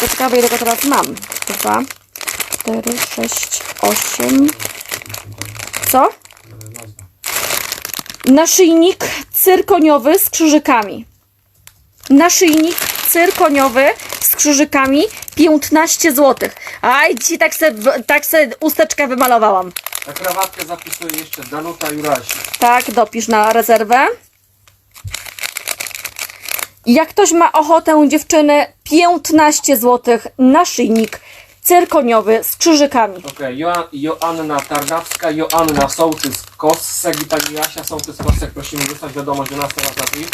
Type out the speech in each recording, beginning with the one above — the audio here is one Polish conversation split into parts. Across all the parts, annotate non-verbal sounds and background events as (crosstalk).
Ciekawe, ile go teraz mam. Dwa, cztery, sześć, osiem. Co? Naszyjnik cyrkoniowy z krzyżykami. Naszyjnik cyrkoniowy z krzyżykami 15 zł. Aj, dzisiaj tak se, tak se usteczkę wymalowałam. Na krawatkę zapisuje jeszcze Danuta Jurasi. Tak, dopisz na rezerwę. Jak ktoś ma ochotę, dziewczyny, 15 zł naszyjnik cyrkoniowy z krzyżykami. Okej, Joa- Joanna Tarnawska, Joanna Sołtys-Kossek i pani Jasia Sołtys-Kossek prosimy wysłać wiadomość do nas teraz na film.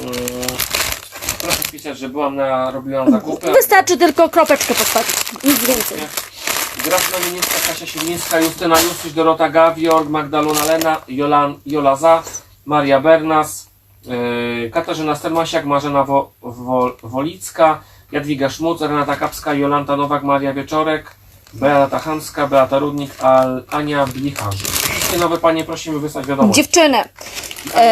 Mm, Proszę wpisać, że byłam na, robiłam zakupy. Wystarczy tylko kropeczkę postawić, nic więcej. Grażyna Niemiecka, Kasia Siemińska, Justyna Justuś, Dorota Gawior, Magdalena Lena, Jolan, Jola Za, Maria Bernas, Katarzyna Stelmasiak, Marzena Wo, Wo, Wolicka, Jadwiga Szmuc, Renata Kapska, Jolanta Nowak, Maria Wieczorek, Beata Chamska, Beata Rudnik, Al, Ania Blicharz. Wszystkie nowe panie prosimy wysłać wiadomość. Dziewczyny,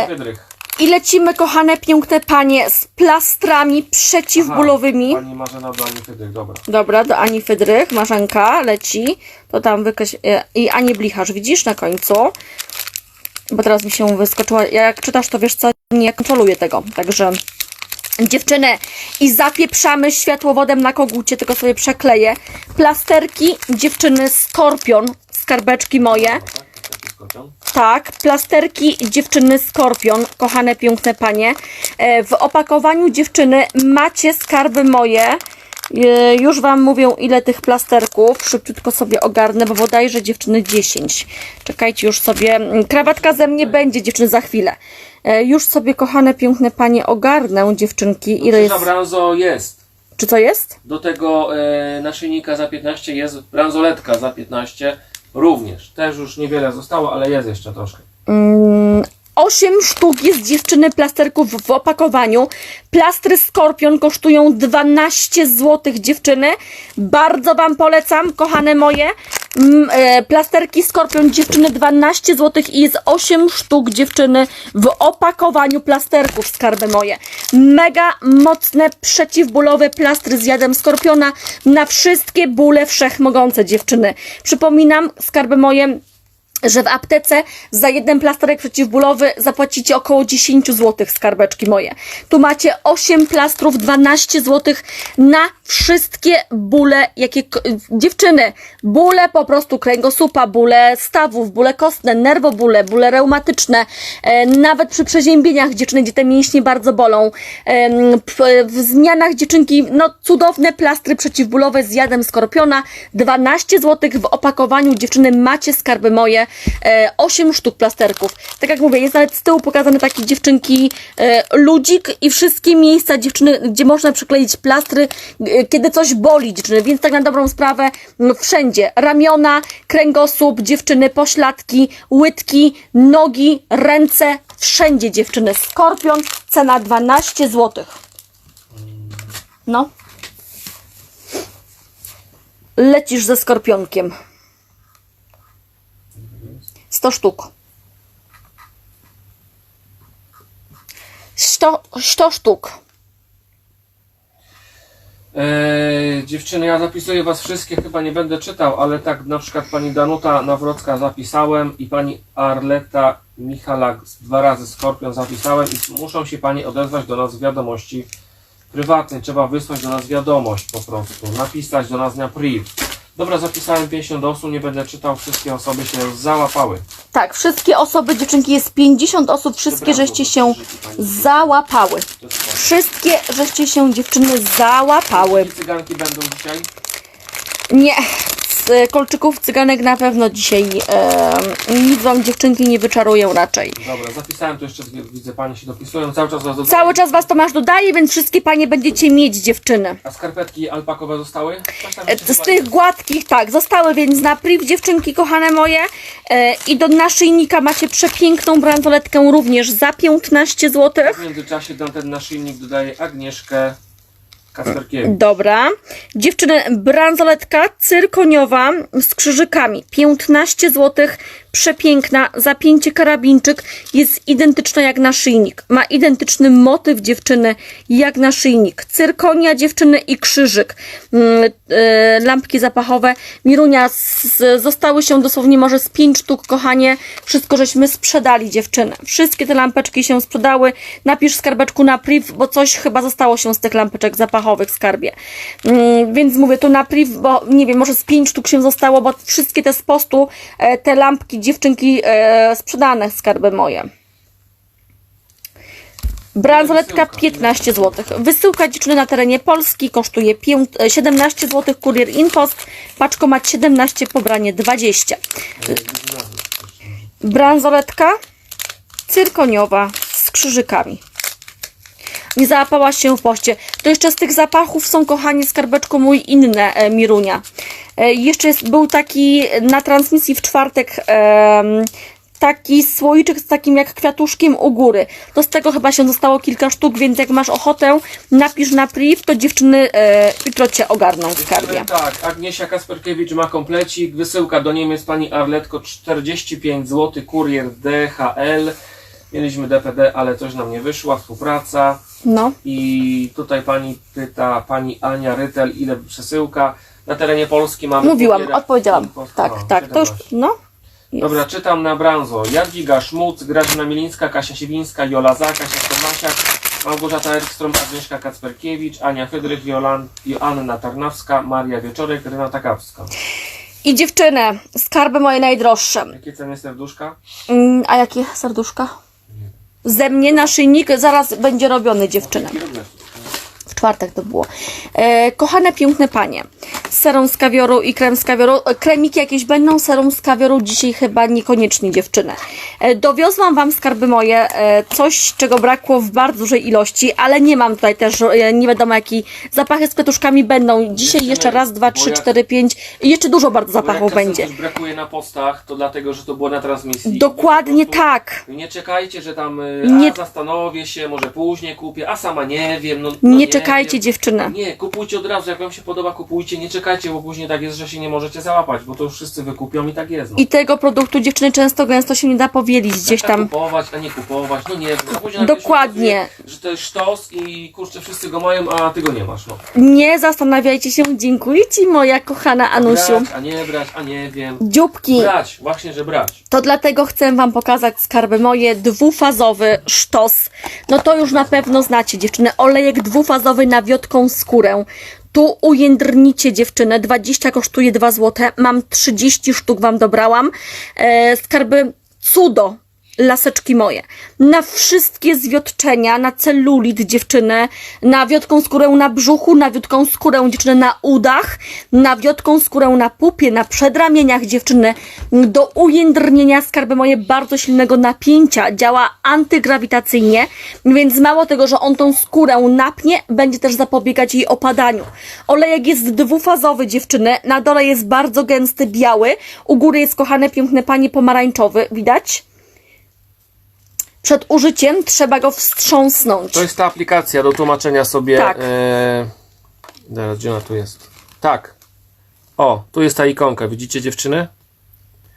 Wydrych. i lecimy, kochane, piękne panie, z plastrami przeciwbólowymi. Aha, Pani Marzena do Ani Wydrych, dobra. Dobra, do Ani Fydrych, Marzenka leci. To tam wykreś... e, I Ani Blicharz, widzisz na końcu? Bo teraz mi się wyskoczyła. Ja Jak czytasz, to wiesz co, nie kontroluję tego. Także dziewczyny i zapieprzamy światłowodem na kogucie, tylko sobie przekleję. Plasterki, dziewczyny, skorpion, skarbeczki moje. Tak? Tak, plasterki dziewczyny Skorpion, kochane piękne panie. E, W opakowaniu dziewczyny macie skarby moje. E, Już Wam mówię ile tych plasterków. Szybciutko sobie ogarnę, bo bodajże dziewczyny 10. Czekajcie już sobie. mm, Krawatka ze mnie będzie dziewczyny za chwilę. E, Już sobie kochane piękne panie ogarnę dziewczynki. Ile jest? Branzo jest. Czy co jest? Do tego e, naszyjnika za 15 jest bransoletka za 15 również. Też już niewiele zostało, ale jest jeszcze troszkę. Mm, 8 sztuk jest dziewczyny plasterków w opakowaniu. Plastry Skorpion kosztują 12 zł dziewczyny. Bardzo Wam polecam, kochane moje. Mm, e, Plasterki Skorpion dziewczyny 12 zł i jest 8 sztuk dziewczyny w opakowaniu plasterków skarby moje. Mega mocne przeciwbólowe plastry z jadem skorpiona na wszystkie bóle wszechmogące dziewczyny. Przypominam, skarby moje że w aptece za jeden plasterek przeciwbólowy zapłacicie około 10 zł skarbeczki moje. Tu macie 8 plastrów, 12 zł na wszystkie bóle, jakie dziewczyny, bóle po prostu kręgosłupa, bóle stawów, bóle kostne, nerwobóle, bóle reumatyczne, e, nawet przy przeziębieniach dziewczyny, gdzie te mięśnie bardzo bolą, em, p- w zmianach dziewczynki, no cudowne plastry przeciwbólowe z jadem skorpiona, 12 zł w opakowaniu dziewczyny macie skarby moje, e, 8 sztuk plasterków. Tak jak mówię, jest nawet z tyłu pokazane takie dziewczynki e, ludzik i wszystkie miejsca dziewczyny, gdzie można przykleić plastry, e, kiedy coś boli dziewczyny, więc tak na dobrą sprawę no, wszędzie, ramiona, kręgosłup, dziewczyny, pośladki, łydki, nogi, ręce, wszędzie dziewczyny. Skorpion, cena 12 zł. No. Lecisz ze skorpionkiem. 100 sztuk. 100, 100 sztuk. Eee, dziewczyny, ja zapisuję was wszystkie, chyba nie będę czytał, ale tak na przykład pani Danuta Nawrocka zapisałem i pani Arleta Michalak dwa razy Skorpion zapisałem i muszą się pani odezwać do nas w wiadomości prywatnej. Trzeba wysłać do nas wiadomość po prostu, napisać do nas na priv. Dobra, zapisałem 50 osób, nie będę czytał, wszystkie osoby się załapały. Tak, wszystkie osoby, dziewczynki, jest 50 osób, wszystkie żeście się załapały. Wszystkie żeście się dziewczyny załapały. Cyganki będą dzisiaj? Nie, z kolczyków cyganek na pewno dzisiaj e, nic wam dziewczynki nie wyczarują raczej. Dobra, zapisałem tu jeszcze, widzę, panie się dopisują, cały czas was dodaję. Cały czas was Tomasz dodaje, więc wszystkie panie będziecie mieć dziewczyny. A skarpetki alpakowe zostały? Coś tam E, jeszcze Z tych gładkich, tak, zostały więc na priv dziewczynki kochane moje e, i do naszyjnika macie przepiękną bransoletkę również za 15 zł. W międzyczasie na ten naszyjnik dodaję Agnieszkę Dobra. Dziewczyny, bransoletka cyrkoniowa z krzyżykami. 15 zł. Przepiękna, zapięcie karabinczyk jest identyczna jak naszyjnik. Ma identyczny motyw dziewczyny jak naszyjnik. Cyrkonia dziewczyny i krzyżyk. Mm, e, lampki zapachowe. Mirunia, zostały się dosłownie może z pięć sztuk, kochanie. Wszystko żeśmy sprzedali dziewczyny. Wszystkie te lampeczki się sprzedały. Napisz skarbeczku na priv, bo coś chyba zostało się z tych lampeczek zapachowych w skarbie. Mm, więc mówię to na priv, bo nie wiem, może z pięć sztuk się zostało, bo wszystkie te z postu, e, te lampki dziewczynki e, sprzedane skarby moje. Bransoletka Wysyłka. 15 zł. Wysyłka dziewczyny na terenie Polski kosztuje pię- e, 17 zł. Kurier Inpost. Paczkomat 17, pobranie 20. Bransoletka cyrkoniowa z krzyżykami. Nie załapała się w poście. To jeszcze z tych zapachów są, kochani, skarbeczko mój inne, e, Mirunia. E, jeszcze jest, był taki na transmisji w czwartek taki słoiczek z takim jak kwiatuszkiem u góry. To z tego chyba się zostało kilka sztuk, więc jak masz ochotę, napisz na priv, to dziewczyny e, jutro Cię ogarną w skarbie. Tak, Agniesia Kasperkiewicz ma komplecik, wysyłka do Niemiec pani Arletko 45 zł, kurier DHL. Mieliśmy DPD, ale coś nam nie wyszła, współpraca. No. I tutaj pani pyta, pani Ania Rytel, ile przesyłka. Na terenie Polski mamy. Mówiłam, odpowiedziałam. Tak, a, tak, to już, 17. no. Jest. Dobra, czytam na branzo. Jadwiga Szmuc, Grażyna Milińska, Kasia Siwińska, Jola Za, Kasia Tomasiak, Małgorzata Erkstrom, Agnieszka Kacperkiewicz, Ania Fydrych, Jolan, Joanna Tarnawska, Maria Wieczorek, Renata Kapska. I dziewczyny, skarby moje najdroższe. Jakie ceny serduszka? Mm, a jakie serduszka? Ze mnie naszyjnik zaraz będzie robiony dziewczyny. W czwartek to było. E, kochane, piękne panie. Serum z kawioru i krem z kawioru. E, Kremiki jakieś będą, serum z kawioru dzisiaj chyba niekoniecznie dziewczyny. E, dowiozłam wam skarby moje, e, coś czego brakło w bardzo dużej ilości, ale nie mam tutaj też, nie wiadomo jaki zapachy z kwiatuszkami będą. Dzisiaj Dziewczyny, jeszcze raz, dwa, trzy, jak- cztery, pięć. i Jeszcze dużo bardzo Bo jak zapachów czasem będzie. coś brakuje na postach, to dlatego, że to było na transmisji. Dokładnie Po prostu tak. Nie czekajcie, że tam y, Nie- a zastanowię się, może później kupię, a sama nie wiem. No, no Nie czekajcie, wiem. dziewczyny. Nie, kupujcie od razu, jak wam się podoba, kupujcie, nie czekajcie, bo później tak jest, że się nie możecie załapać, bo to już wszyscy wykupią i tak jest. No. I tego produktu dziewczyny często gęsto się nie da powiedzieć gdzieś Tak tam. kupować, a nie kupować, no nie no Później nagle się Dokładnie. okazuje, Że to jest sztos i kurczę, wszyscy go mają, a ty go nie masz, no. Nie zastanawiajcie się. Dziękuję Ci, moja kochana Anusiu. Brać, a nie brać, a nie wiem. Dzióbki. Brać, właśnie, że brać. To dlatego chcę Wam pokazać skarby moje. Dwufazowy sztos. No to już na pewno znacie, dziewczyny. Olejek dwufazowy na wiotką skórę. Tu ujędrnicie dziewczynę. 20 kosztuje 2 zł. Mam 30 sztuk Wam dobrałam. E, skarby cudo. Laseczki moje. Na wszystkie zwiotczenia, na celulit dziewczyny, na wiotką skórę na brzuchu, na wiotką skórę dziewczyny na udach, na wiotką skórę na pupie, na przedramieniach dziewczyny, do ujędrnienia skarby moje bardzo silnego napięcia. Działa antygrawitacyjnie, więc mało tego, że on tą skórę napnie, będzie też zapobiegać jej opadaniu. Olejek jest dwufazowy dziewczyny, na dole jest bardzo gęsty biały, u góry jest kochane piękne panie pomarańczowy, widać? Przed użyciem trzeba go wstrząsnąć. To jest ta aplikacja do tłumaczenia sobie. Tak. E... Zaraz, gdzie ona tu jest? Tak. O, tu jest ta ikonka, widzicie dziewczyny?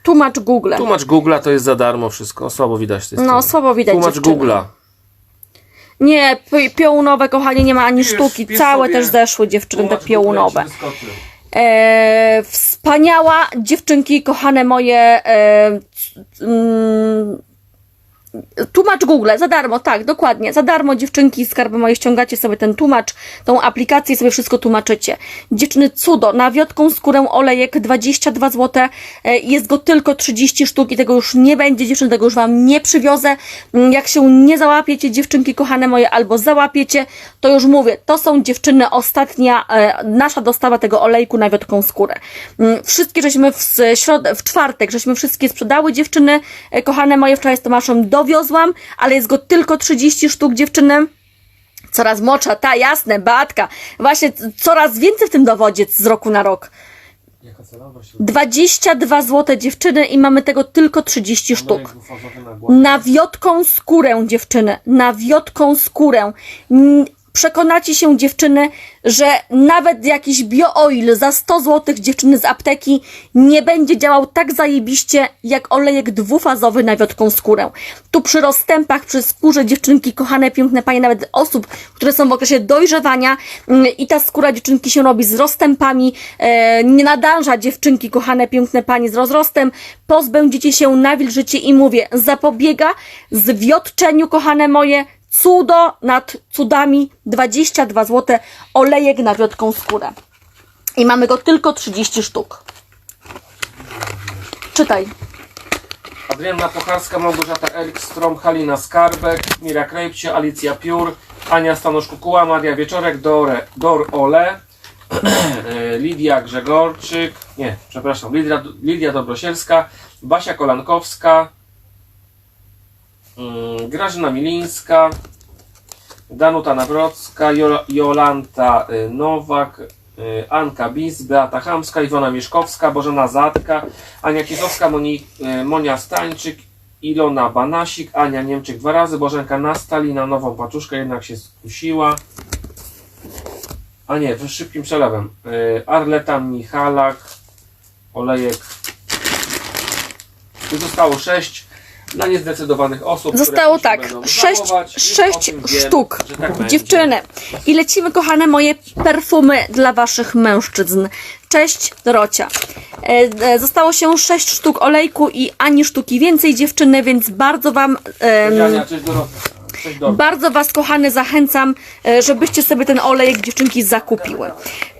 Tłumacz Google. Tłumacz Google'a to jest za darmo wszystko. Słabo widać tej No, słabo widać Tłumacz. Google'a. Nie, pi- piołunowe, kochanie, nie ma ani Pisz- sztuki. pisz Całe też zeszły dziewczyny, te piołunowe. E, wspaniała dziewczynki, kochane moje. E, c- mm, Tłumacz Google, za darmo, tak, dokładnie. Za darmo dziewczynki, skarby moje, ściągacie sobie ten tłumacz, tą aplikację sobie wszystko tłumaczycie. Dziewczyny, cudo, na wiotką skórę olejek 22 zł, e, jest go tylko 30 sztuk i tego już nie będzie, dziewczyny, tego już Wam nie przywiozę. Mm, Jak się nie załapiecie, dziewczynki kochane moje, albo załapiecie, to już mówię, to są dziewczyny, ostatnia e, nasza dostawa tego olejku na wiotką skórę. Mm, Wszystkie żeśmy w, środę, w czwartek, żeśmy wszystkie sprzedały dziewczyny, e, kochane moje, wczoraj z Tomaszem dowiozłam, ale jest go tylko 30 sztuk dziewczyny. Coraz młodsza, ta jasne, Beatka. Właśnie coraz więcej w tym dowodzie z roku na rok. Jaka cena? Właśnie. 22 zł dziewczyny i mamy tego tylko 30 sztuk. Na wiotką skórę dziewczyny, na wiotką skórę. Przekonacie się dziewczyny, że nawet jakiś biooil za 100 zł dziewczyny z apteki nie będzie działał tak zajebiście jak olejek dwufazowy na wiotką skórę. Tu przy rozstępach, przy skórze dziewczynki, kochane, piękne panie, nawet osób, które są w okresie dojrzewania mm, i ta skóra dziewczynki się robi z rozstępami, e, nie nadąża dziewczynki, kochane, piękne panie z rozrostem, pozbędziecie się nawilżycie i mówię, zapobiega zwiotczeniu, kochane moje, cudo nad cudami, 22 zł, olejek na wiotką skórę. I mamy go tylko 30 sztuk. Czytaj. Adrianna Pocharska, Małgorzata Erikstrom, Halina Skarbek, Mira Krejpcie, Alicja Piór, Ania Stanosz-Kukuła, Maria Wieczorek, Dor, Dor Ole, (clears throat) e, Lidia Grzegorczyk, nie, przepraszam, Lidia, Lidia Dobrosielska, Basia Kolankowska, Grażyna Milińska, Danuta Nawrocka, Jo- Jolanta y, Nowak, y, Anka Bis, Beata Chamska, Iwona Mieszkowska, Bożena Zatka, Ania Kizowska, Moni, y, Monia Stańczyk, Ilona Banasik, Ania Niemczyk dwa razy, Bożenka Nastali na nową paczuszkę jednak się skusiła. A nie, szybkim przelewem. Arleta Michalak, olejek. Tu zostało sześć dla niezdecydowanych osób. które Zostało się tak, będą sześć, żałować. Już o sześć tym wiem, sztuk. że tak będzie. Dziewczyny. I lecimy, kochane moje, perfumy dla waszych mężczyzn. Cześć, Dorocia. E, e, zostało się sześć sztuk olejku i ani sztuki więcej, dziewczyny, więc bardzo wam... em, Ania, cześć Dorota. Bardzo Was, kochane, zachęcam, e, żebyście sobie ten olejek dziewczynki zakupiły.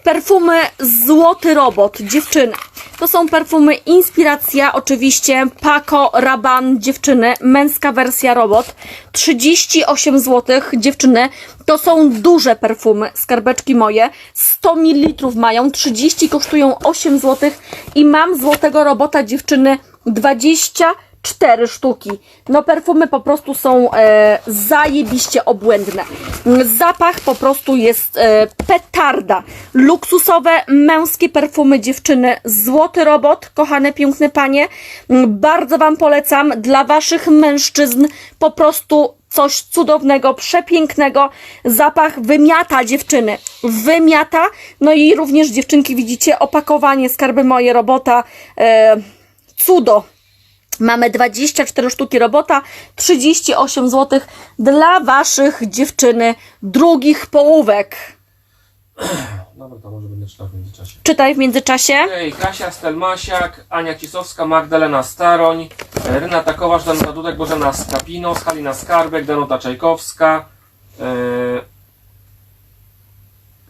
Perfumy Złoty Robot, dziewczyny. To są perfumy Inspiracja, oczywiście, Paco Rabanne, dziewczyny, męska wersja robot. 38 zł, dziewczyny. To są duże perfumy, skarbeczki moje. 100 ml mają, 30 kosztują 8 zł i mam złotego robota, dziewczyny, 20 cztery sztuki. No perfumy po prostu są e, zajebiście obłędne. Zapach po prostu jest e, petarda. Luksusowe, męskie perfumy dziewczyny. Złoty robot, kochane, piękne panie. Mm, Bardzo Wam polecam. Dla Waszych mężczyzn po prostu coś cudownego, przepięknego. Zapach wymiata dziewczyny. Wymiata. No i również dziewczynki widzicie opakowanie skarby moje robota. E, cudo. Mamy 24 sztuki robota, 38 zł dla waszych dziewczyny drugich połówek. (clears throat) Dobra, to może będę czytał w międzyczasie. Czytaj w międzyczasie. Ej, Kasia Stelmasiak, Ania Cisowska, Magdalena Staroń, Renata Kowasz, Danuta Dudek, Bożena Skapinos, Halina Skarbek, Danuta Czajkowska, e,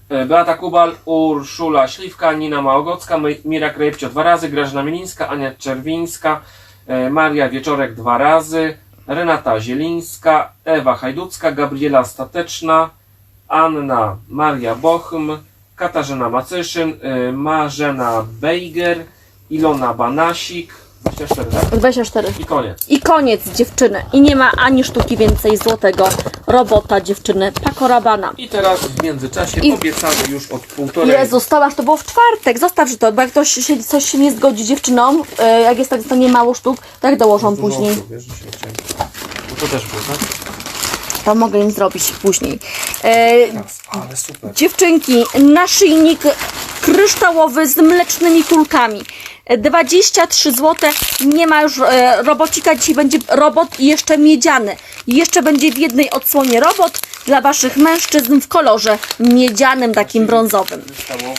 e, Beata Kubal, Urszula Śliwka, Nina Małogocka, Mi- Mira Krejpcio dwa razy, Grażyna Mielińska, Ania Czerwińska, Maria Wieczorek dwa razy, Renata Zielińska, Ewa Hajducka, Gabriela Stateczna, Anna Maria Bochm, Katarzyna Macyszyn, y, Marzena Bejger, Ilona Banasik, 24, tak? 24. I koniec. I koniec dziewczyny. I nie ma ani sztuki więcej złotego robota dziewczyny Pakorabana. I teraz w międzyczasie I- obiecamy już od półtorej. Jezu, Tomasz, to było w czwartek. Zostaw że to, bo jak ktoś się, coś się nie zgodzi dziewczynom, e, jak jest tak zostanie mało sztuk, to jak dołożą Dużo później. osób, wiesz. No to też było, tak? To mogę im zrobić później. E, Ale super. Dziewczynki, naszyjnik kryształowy z mlecznymi kulkami. 23 zł. Nie ma już e, robocika. Dzisiaj będzie robot i jeszcze miedziany. Jeszcze będzie w jednej odsłonie robot dla Waszych mężczyzn w kolorze miedzianym, takim brązowym.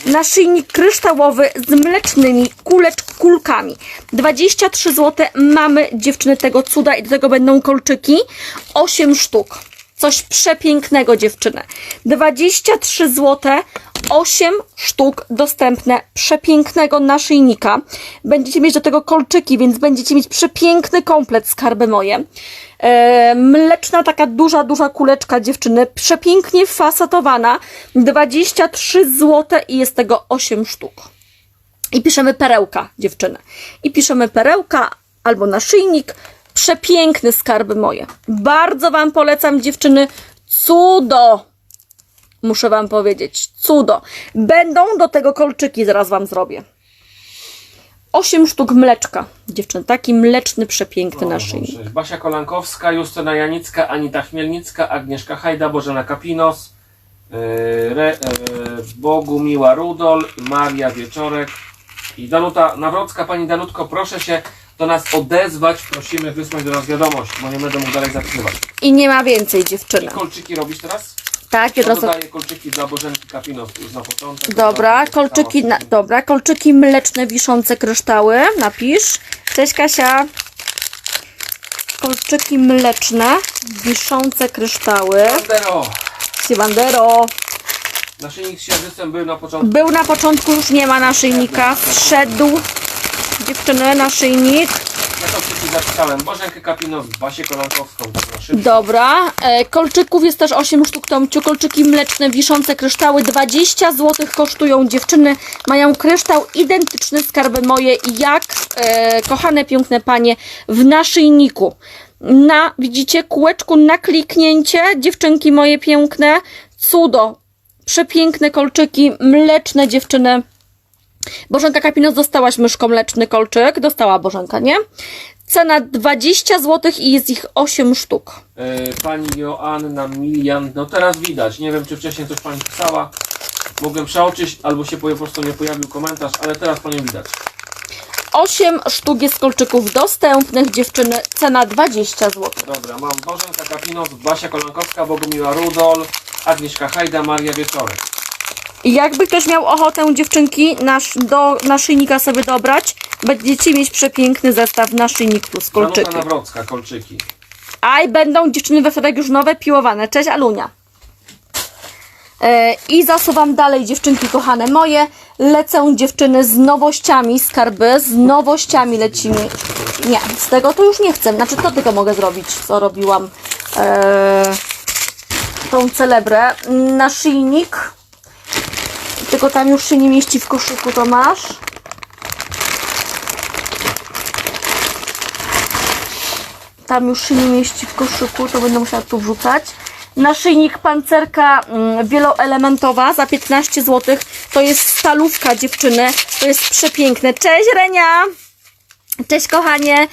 Naszyjnik kryształowy z mlecznymi kulecz, kulkami. 23 zł. Mamy dziewczyny tego cuda i do tego będą kolczyki. 8 sztuk. Coś przepięknego dziewczyny. 23 zł. 8 sztuk dostępne przepięknego naszyjnika. Będziecie mieć do tego kolczyki, więc będziecie mieć przepiękny komplet skarby moje. E, mleczna, taka duża, duża kuleczka dziewczyny, przepięknie fasetowana. 23 zł i jest tego 8 sztuk. I piszemy perełka, dziewczyny. I piszemy perełka albo naszyjnik. Przepiękne skarby moje. Bardzo Wam polecam, dziewczyny. Cudo! Muszę Wam powiedzieć. Cudo. Będą do tego kolczyki, zaraz Wam zrobię. 8 sztuk mleczka, dziewczyny. Taki mleczny, przepiękny naszyjnik. Basia Kolankowska, Justyna Janicka, Anita Chmielnicka, Agnieszka Hajda, Bożena Kapinos, e, Re, e, Bogumiła Rudol, Maria Wieczorek i Danuta Nawrocka. Pani Danutko, proszę się do nas odezwać. Prosimy wysłać do nas wiadomość, bo nie będę mógł dalej zapisywać. I nie ma więcej dziewczyny. Kolczyki robisz teraz? Tak, Ja sobie... dodaję kolczyki dla Bożenki Kapinos już na początek. Dobra, kolczyki, na, dobra, kolczyki mleczne wiszące kryształy, napisz. Cześć Kasia. Kolczyki mleczne wiszące kryształy. Bandero! Siwandero. Naszyjnik z księżycem był na początku. Był na początku, już nie ma naszyjnika. Zszedł. Dziewczyny, naszyjnik. Ja kolczyki zapisałem. Bożenkę Kapinos, Basię Kolankowską, tak na szybko. Dobra. E, kolczyków jest też 8 sztuk Tomciu. Kolczyki mleczne, wiszące kryształy. 20 zł kosztują dziewczyny. Mają kryształ identyczny skarby moje jak e, kochane piękne panie w naszyjniku. Na, widzicie, kółeczku na kliknięcie, dziewczynki moje piękne, cudo, przepiękne kolczyki, mleczne dziewczyny. Bożenka Kapinos, dostałaś myszką mleczny kolczyk, dostała Bożenka, nie? Cena 20 zł i jest ich 8 sztuk. E, Pani Joanna Milian, no teraz widać, nie wiem czy wcześniej coś Pani pisała, mogłem przeoczyć albo się po prostu nie pojawił komentarz, ale teraz Panią widać. 8 sztuk jest kolczyków dostępnych, dziewczyny, cena 20 zł. Dobra, mam Bożenka Kapinos, Basia Kolankowska, Bogumiła Rudol, Agnieszka Hajda, Maria Wieczorek. Jakby ktoś miał ochotę, dziewczynki, nasz, do naszyjnika sobie dobrać, będziecie mieć przepiękny zestaw naszyjnik plus Danuta kolczyki. Nawrocka, kolczyki. A i będą dziewczyny we wtorek już nowe piłowane. Cześć Alunia. E, I zasuwam dalej, dziewczynki kochane moje. Lecę dziewczyny z nowościami, skarby, z nowościami lecimy. Nie, z tego to już nie chcę. Znaczy to tylko mogę zrobić, co robiłam. E, tą celebrę. Naszyjnik. Tylko tam już się nie mieści w koszyku, to masz. tam już się nie mieści w koszyku, to będę musiała tu wrzucać. Naszyjnik pancerka mm, wieloelementowa za 15 zł. To jest stalówka dziewczyny. To jest przepiękne. Cześć Renia! Cześć kochanie.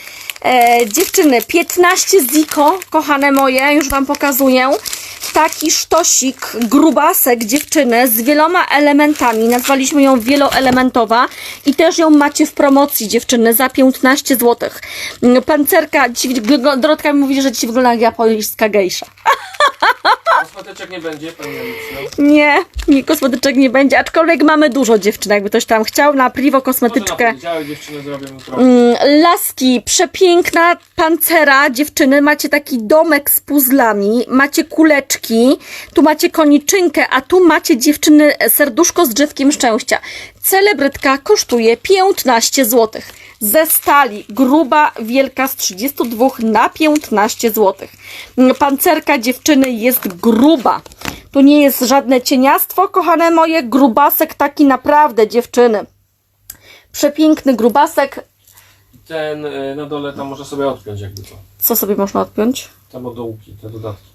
E, dziewczyny, 15 ziko, kochane moje, już Wam pokazuję. Taki sztosik, grubasek dziewczyny z wieloma elementami. Nazwaliśmy ją wieloelementowa i też ją macie w promocji dziewczyny za 15 zł. Pancerka, dziś, Dorotka mówi, że ci wygląda jak japońska gejsza. (laughs) Kosmetyczek nie będzie, Pani Alicjo. Nie, nie, kosmetyczek nie będzie, aczkolwiek mamy dużo dziewczyn, jakby ktoś tam chciał, na Może na kosmetyczkę. poniedziałek dziewczyny zrobią jutro. Mm, Laski, przepiękna pancera, dziewczyny, macie taki domek z puzzlami, macie kuleczki, tu macie koniczynkę, a tu macie dziewczyny serduszko z drzewkiem szczęścia. Celebrytka kosztuje 15 zł. Ze stali, gruba, wielka z 32 na 15 zł. Pancerka dziewczyny jest gruba. Tu nie jest żadne cieniastwo, kochane moje, grubasek taki naprawdę dziewczyny. Przepiękny grubasek, Ten y, na dole tam może sobie odpiąć jakby to. Co sobie można odpiąć? Tam od dołki, te dodatki.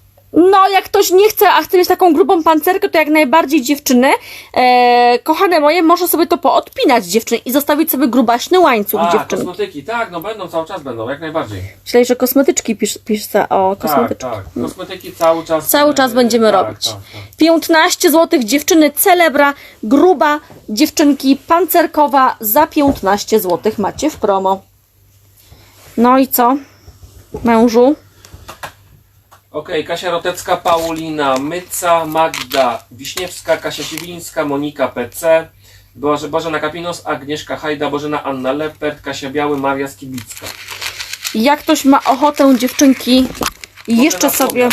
No, jak ktoś nie chce, a chce mieć taką grubą pancerkę, to jak najbardziej dziewczyny, e, kochane moje, może sobie to poodpinać dziewczyny i zostawić sobie grubaśny łańcuch A, dziewczyny. kosmetyki, tak, no będą, cały czas będą, jak najbardziej. Myślę, że kosmetyczki pisz, pisze o Tak, kosmetyczki. tak. Kosmetyki cały czas. Cały czas będziemy tak, robić. Tak, tak. 15 zł dziewczyny celebra, gruba dziewczynki pancerkowa za 15 zł macie w promo. No i co? Mężu? Okej, Kasia Rotecka, Paulina Myca, Magda Wiśniewska, Kasia Siwińska, Monika PC, Boże, Bożena Kapinos, Agnieszka Hajda, Bożena Anna Lepert, Kasia Biały, Maria Skibicka. Jak ktoś ma ochotę dziewczynki jeszcze sobie...